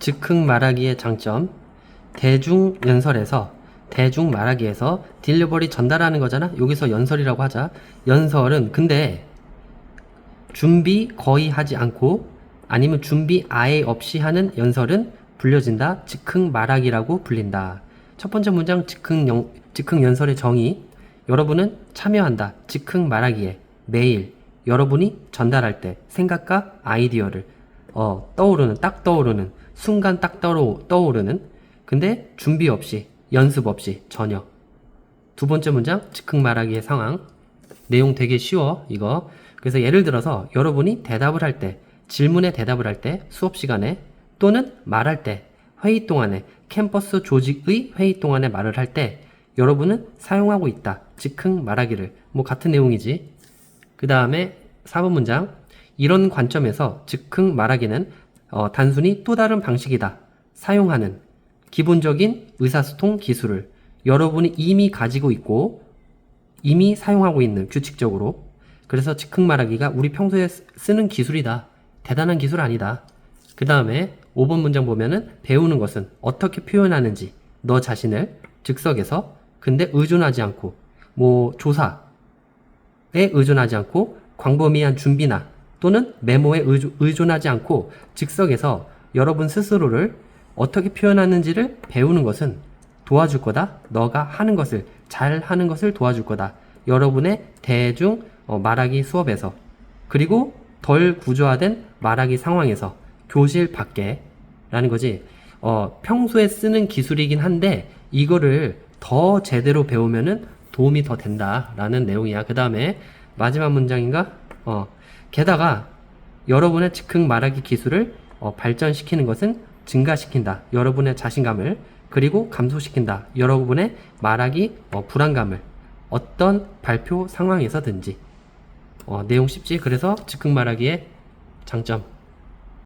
즉흥 말하기의 장점 대중 연설에서 대중 말하기에서 딜리버리 전달하는 거잖아. 여기서 연설이라고 하자. 연설은 근데 준비 거의 하지 않고 아니면 준비 아예 없이 하는 연설은 불려진다. 즉흥 말하기라고 불린다. 첫 번째 문장 즉흥 영, 즉흥 연설의 정의. 여러분은 참여한다. 즉흥 말하기에 매일 여러분이 전달할 때 생각과 아이디어를 어, 떠오르는 딱 떠오르는 순간 딱 떠오, 떠오르는 근데 준비 없이 연습 없이 전혀. 두 번째 문장 즉흥 말하기의 상황. 내용 되게 쉬워 이거. 그래서 예를 들어서 여러분이 대답을 할 때 질문에 대답을 할 때 수업 시간에 또는 말할 때 회의 동안에 캠퍼스 조직의 회의 동안에 말을 할 때 여러분은 사용하고 있다. 즉흥 말하기를. 뭐 같은 내용이지. 그 다음에 4번 문장. 이런 관점에서 즉흥 말하기는 어, 단순히 또 다른 방식이다. 사용하는 기본적인 의사소통 기술을 여러분이 이미 가지고 있고 이미 사용하고 있는 규칙적으로. 그래서 즉흥 말하기가 우리 평소에 쓰- 쓰는 기술이다. 대단한 기술 아니다. 그 다음에 5번 문장 보면은 배우는 것은 어떻게 표현하는지 너 자신을 즉석에서 근데 의존하지 않고 뭐 조사에 의존하지 않고 광범위한 준비나 또는 메모에 의존, 의존하지 않고 즉석에서 여러분 스스로를 어떻게 표현하는지를 배우는 것은 도와줄 거다. 너가 하는 것을 잘 하는 것을 도와줄 거다. 여러분의 대중 어, 말하기 수업에서 그리고 덜 구조화된 말하기 상황에서 교실 밖에 라는 거지. 어, 평소에 쓰는 기술이긴 한데 이거를 더 제대로 배우면은 도움이 더 된다라는 내용이야. 그 다음에 마지막 문장인가? 어, 게다가 여러분의 즉흥 말하기 기술을 어, 발전시키는 것은 증가시킨다. 여러분의 자신감을 그리고 감소시킨다. 여러분의 말하기 어, 불안감을 어떤 발표 상황에서든지 어, 내용 쉽지? 그래서 즉흥 말하기의 장점